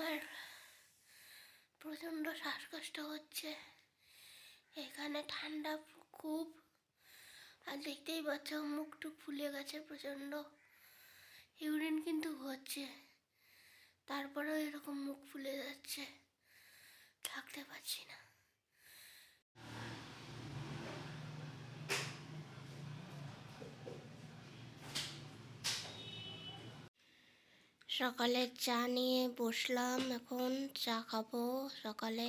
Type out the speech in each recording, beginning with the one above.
আমার প্রচণ্ড শ্বাসকষ্ট হচ্ছে। এখানে ঠান্ডা খুব। আর দেখতেই পাচ্ছ মুখ টুক ফুলে গেছে প্রচণ্ড। ইউরিন কিন্তু হচ্ছে। তারপরেও এরকম মুখ ফুলে যাচ্ছে। থাকতে পারছি না। সকালে চা নিয়ে বসলাম, এখন চা খাব সকালে।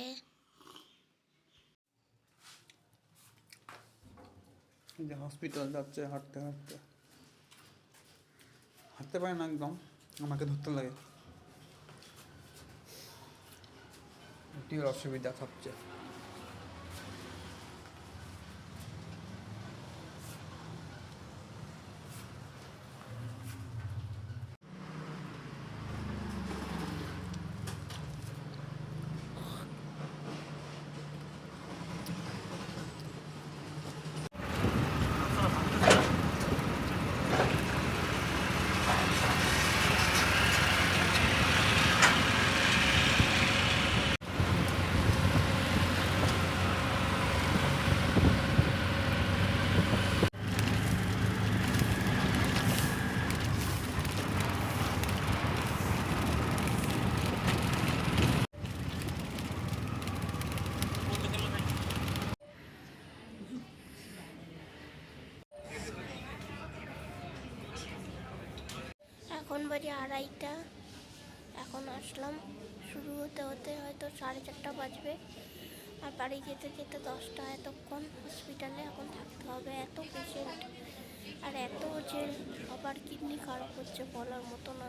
যে হসপিটাল যাচ্ছে, হাঁটতে হাঁটতে। হাঁটতে পারে না একদম, আমাকে ধরতে লাগে। অসুবিধা সবচেয়ে এখন বাজে আড়াইটা। এখন আসলাম। শুরু হতে হতে হয়তো সাড়ে চারটা বাজবে। আর বাড়ি যেতে যেতে দশটা এতক্ষণ হসপিটালে এখন থাকতে হবে। এত পেশেন্ট আর এত যে সবার কিডনি খারাপ হচ্ছে বলার মতো না।